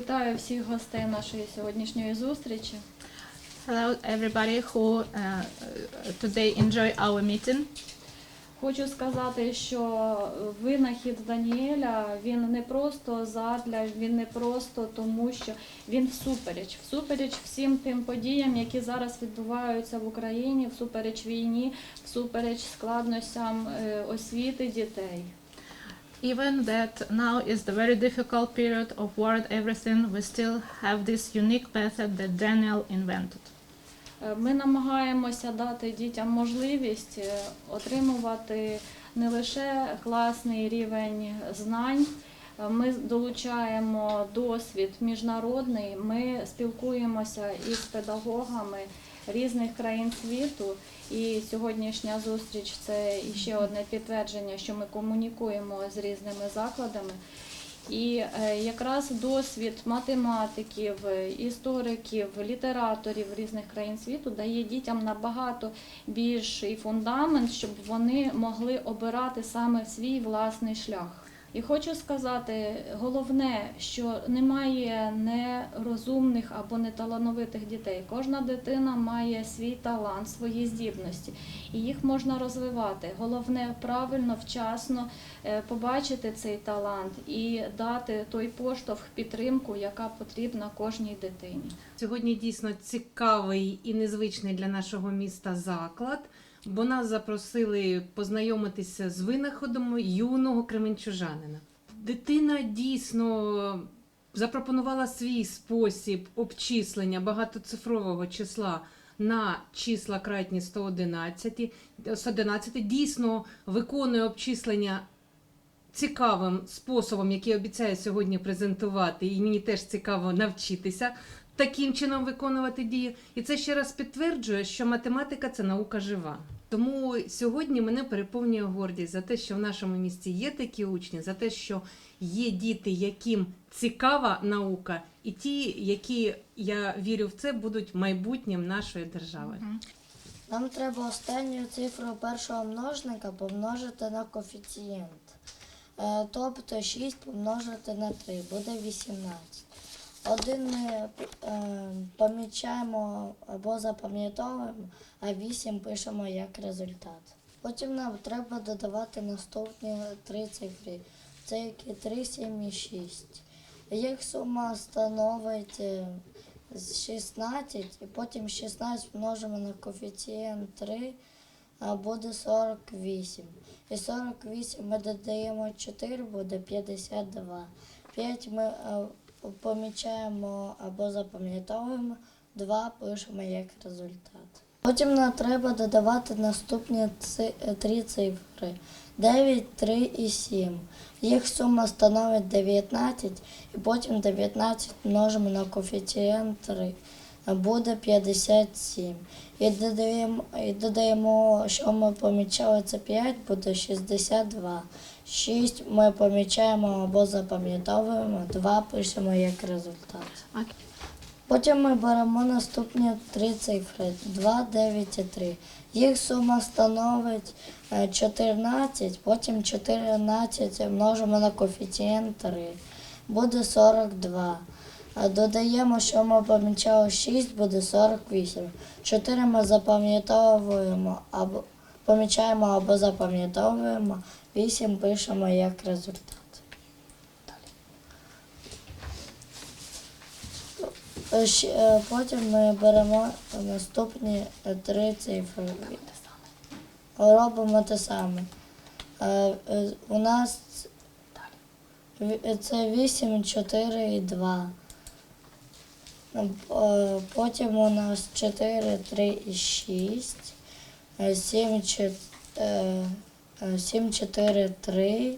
Вітаю всіх гостей нашої сьогоднішньої зустрічі. Hello, everybody who uh, today enjoy our meeting. Хочу сказати, що винахід Даніеля він не просто задля, він не просто тому, що він всупереч, всупереч всім тим подіям, які зараз відбуваються в Україні, всупереч війні, всупереч складностям е, освіти дітей. Even that now is the very difficult period of war and everything, we still have this unique method that Daniel invented. Е, Ми намагаємося дати дітям можливість е, отримувати не лише класний рівень знань. е, Ми долучаємо досвід міжнародний. Ми спілкуємося із педагогами різних країн світу. І сьогоднішня зустріч це ще одне підтвердження, що ми комунікуємо з різними закладами. І е, якраз досвід математиків, істориків, літераторів різних країн світу дає дітям набагато більший фундамент, щоб вони могли обирати саме свій власний шлях. І хочу сказати, головне, що немає нерозумних або неталановитих дітей. Кожна дитина має свій талант, свої здібності, і їх можна розвивати. Головне правильно, вчасно е, побачити цей талант і дати той поштовх, підтримку, яка потрібна кожній дитині. Сьогодні дійсно цікавий і незвичний для нашого міста заклад, бо нас запросили познайомитися з винаходом юного кременчужанина. Дитина дійсно запропонувала свій спосіб обчислення багатоцифрового числа на числа кратні 111. 111 дійсно виконує обчислення цікавим способом, який обіцяє сьогодні презентувати, і мені теж цікаво навчитися таким чином виконувати дії. І це ще раз підтверджує, що математика це наука жива. Тому сьогодні мене переповнює гордість за те, що в нашому місті є такі учні, за те, що є діти, яким цікава наука, і ті, які я вірю в це, будуть майбутнім нашої держави. Нам треба останню цифру першого множника помножити на коефіцієнт. Е, Тобто 6 помножити на 3 буде 18. Один ми е, помічаємо або запам'ятовуємо, а 8 пишемо як результат. Потім нам треба додавати наступні три цифри. Це які 3, 7 і 6. Їх сума становить е, 16, і потім 16 множимо на коефіцієнт 3, а буде 48. І 48 ми додаємо 4, буде 52. 5 ми е, помічаємо або запам'ятовуємо, 2 пишемо як результат. Потім нам треба додавати наступні три цифри 9, 3 і 7. Їх сума становить 19, і потім 19 множимо на коефіцієнт 3. Буде 57. І додаємо, і додаємо, що ми помічали, це 5, буде 62. 6 ми помічаємо або запам'ятовуємо, 2 пишемо як результат. Потім ми беремо наступні три цифри 2, 9 і 3. Їх сума становить е, 14, потім 14 множимо на коефіцієнт 3. Буде 42. Е, Додаємо, що ми помічали 6, буде 48. 4 ми запам'ятовуємо або помічаємо або запам'ятовуємо, 8 пишемо як результат. Е, щ- е, Потім ми беремо наступні е, три цифри. Робимо те саме. Е, е, У нас е, це 8, 4 і 2. Потім у нас 4, 3 і 6. 7, 7 4, 3.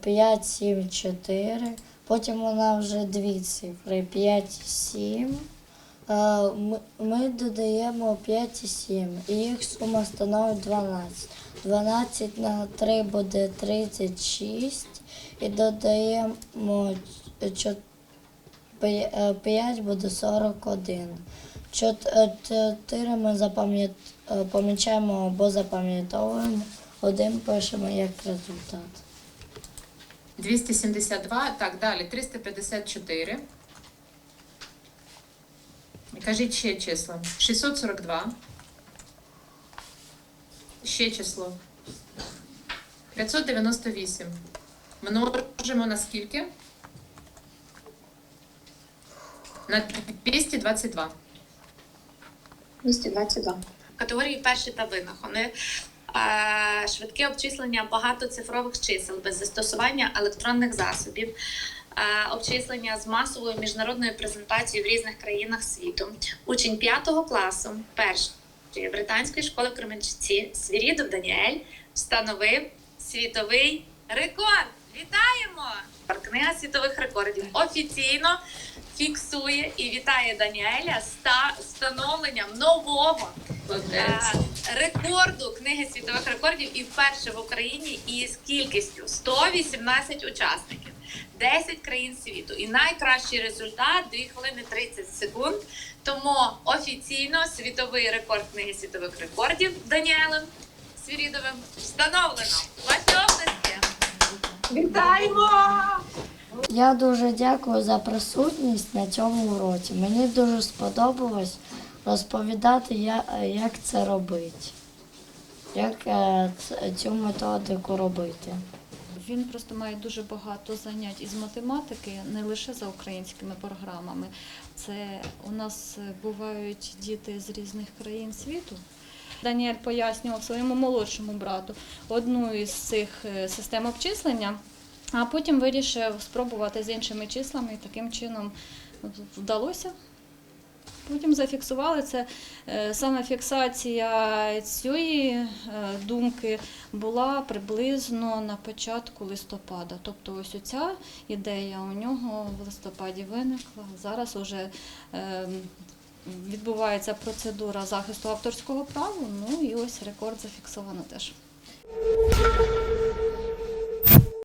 5, 7, 4. Потім у нас вже дві цифри 5 і 7. Е, Ми, додаємо 5 і 7, і їх сума становить 12. 12 на 3 буде 36, і додаємо 5 буде 41. 4 ми запам'ят... е, помічаємо або запам'ятовуємо, один пишемо як результат. 272, так, далі 354. Кажіть ще числа. 642. Ще число. 598. Множимо на скільки? На 222. 222. категорії перші та винахони. е, Швидке обчислення багатоцифрових чисел без застосування електронних засобів, е, обчислення з масовою міжнародною презентацією в різних країнах світу. Учень 5 класу першої британської школи в Кременчуці Свірідов Даніель встановив світовий рекорд. Вітаємо! Книга світових рекордів офіційно фіксує і вітає Даніеля з встановленням нового е, рекорду книги світових рекордів і вперше в Україні із кількістю 118 учасників, 10 країн світу. І найкращий результат 2 хвилини 30 секунд. Тому офіційно світовий рекорд книги світових рекордів Даніелем Свірідовим встановлено. Вітаємо! Я дуже дякую за присутність на цьому уроці. Мені дуже сподобалось розповідати, як це робити, як е, цю методику робити. Він просто має дуже багато занять із математики, не лише за українськими програмами. Це у нас е, бувають діти з різних країн світу. Даніель пояснював своєму молодшому брату одну із цих е, систем обчислення, а потім вирішив спробувати з іншими числами і таким чином вдалося. Потім зафіксували це. Е, Саме фіксація цієї е, думки була приблизно на початку листопада. Тобто ось оця ідея у нього в листопаді виникла. Зараз вже е, відбувається процедура захисту авторського права, ну і ось рекорд зафіксовано теж.